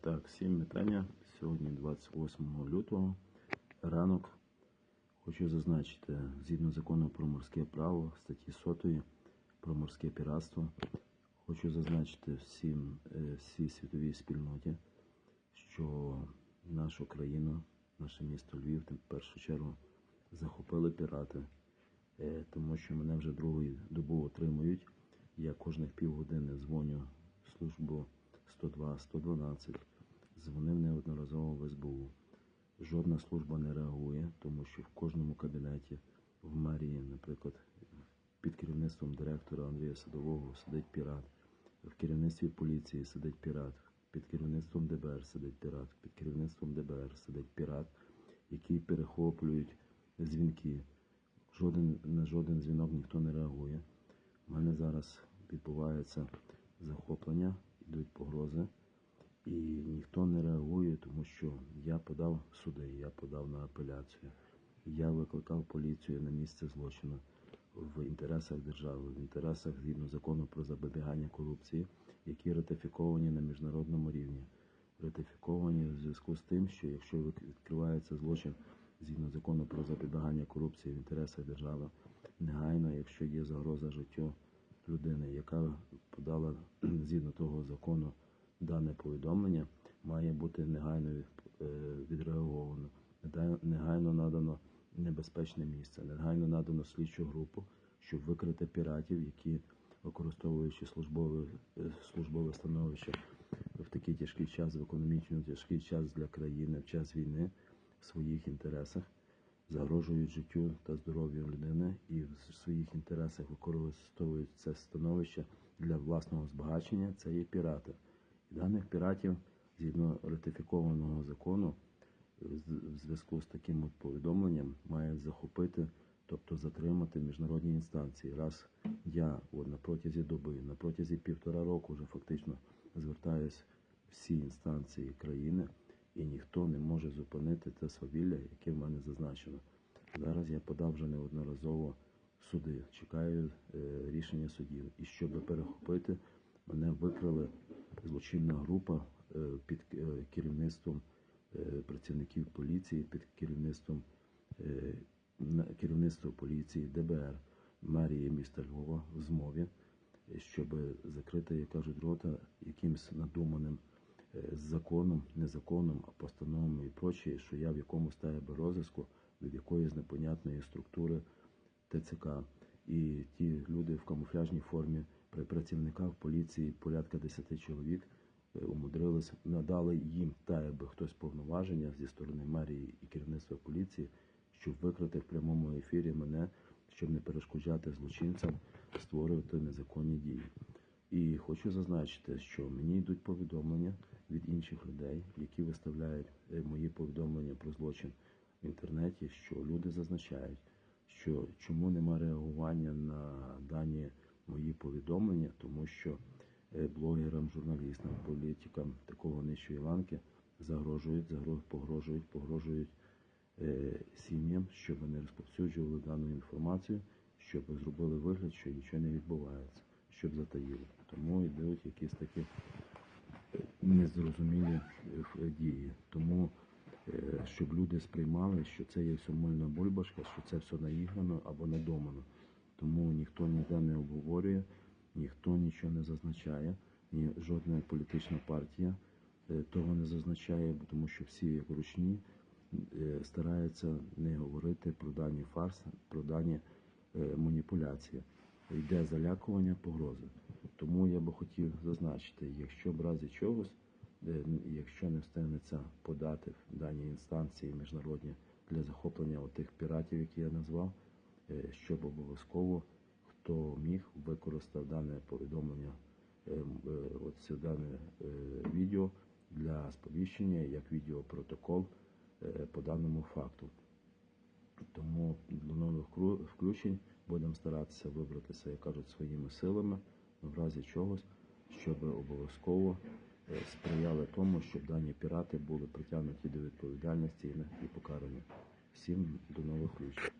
Так, всім вітання. Сьогодні 28 лютого. Ранок. Хочу зазначити, згідно закону про морське право, статті 100 про морське піратство, хочу зазначити всім, е, всій світовій спільноті, що нашу країну, наше місто Львів, в першу чергу, захопили пірати, Е, тому що мене вже другу добу отримують. Я кожних півгодини дзвоню в службу 102, 112, дзвонив неодноразово в СБУ. Жодна служба не реагує, тому що в кожному кабінеті в мерії, наприклад, під керівництвом директора Андрія Садового сидить пірат, в керівництві поліції сидить пірат, під керівництвом ДБР сидить пірат, під керівництвом ДБР сидить пірат, які перехоплюють дзвінки. Жоден, на жоден дзвінок ніхто не реагує. У мене зараз відбувається захоплення, йдуть погрози, і ніхто не реагує, тому що я подав суди, я подав на апеляцію. Я викликав поліцію на місце злочину в інтересах держави, в інтересах згідно закону про запобігання корупції, які ратифіковані на міжнародному рівні. Ратифіковані в зв'язку з тим, що якщо відкривається злочин згідно закону про запобігання корупції в інтересах держави, негайно, якщо є загроза життю людини, яка подала згідно того закону дане повідомлення, має бути негайно е, відреаговано, негайно надано небезпечне місце, негайно надано слідчу групу, щоб викрити піратів, які використовуючи службове е, службове становище в такий тяжкий час, в економічно тяжкий час для країни, в час війни в своїх інтересах загрожують життю та здоров'ю людини і в своїх інтересах використовують це становище для власного збагачення, це є пірати. Даних піратів, згідно ратифікованого закону, в зв'язку з таким от повідомленням, має захопити, тобто затримати міжнародні інстанції. Раз я от, на протязі доби, на протязі півтора року вже фактично звертаюсь всі інстанції країни і ніхто не може зупинити те свавілля, яке в мене зазначено. Зараз я подав вже неодноразово суди, чекаю е, рішення судів. І щоб перехопити, мене викрили злочинна група е, під е, керівництвом е, працівників поліції, під керівництвом керівництва поліції, ДБР, мерії міста Львова в змові, щоб закрити, як кажуть, рота якимсь надуманим законом, не законом, а постановами і прочее, що я в якому стає би розиску від якоїсь непонятної структури ТЦК. І ті люди в камуфляжній формі при працівниках поліції, порядка 10 чоловік, е, умудрились, надали їм та якби хтось повноваження зі сторони мерії і керівництва поліції, щоб викрити в прямому ефірі мене, щоб не перешкоджати злочинцям створювати незаконні дії. І хочу зазначити, що мені йдуть повідомлення від інших людей, які виставляють е, мої повідомлення про злочин в інтернеті, що люди зазначають, що чому нема реагування на дані мої повідомлення, тому що е, блогерам, журналістам, політикам такого нижчої ланки загрожують, загро- погрожують, погрожують е, сім'ям, щоб не розповсюджували дану інформацію, щоб зробили вигляд, що нічого не відбувається, щоб затаїли. Тому йдуть якісь такі е, незрозумілі е, дії. Тому щоб люди сприймали, що це є все мильна бульбашка, що це все наіграно або надумано. Тому ніхто ніде не обговорює, ніхто нічого не зазначає, ні жодна політична партія е, того не зазначає, тому що всі як ручні е, стараються не говорити про дані фарс, про дані е, маніпуляції. Йде залякування, погрози. Тому я би хотів зазначити, якщо в разі чогось, е, якщо не встигнеться подати в дані інстанції міжнародні для захоплення тих піратів, які я назвав, е, щоб обов'язково хто міг використав дане повідомлення, е, е, от дане е, відео для сповіщення як відеопротокол е, по даному факту. Тому до нових включень будемо старатися вибратися, як кажуть, своїми силами, в разі чогось, щоб обов'язково е, сприяли тому, щоб дані пірати були притягнуті до відповідальності і покарані. Всім до нових включень.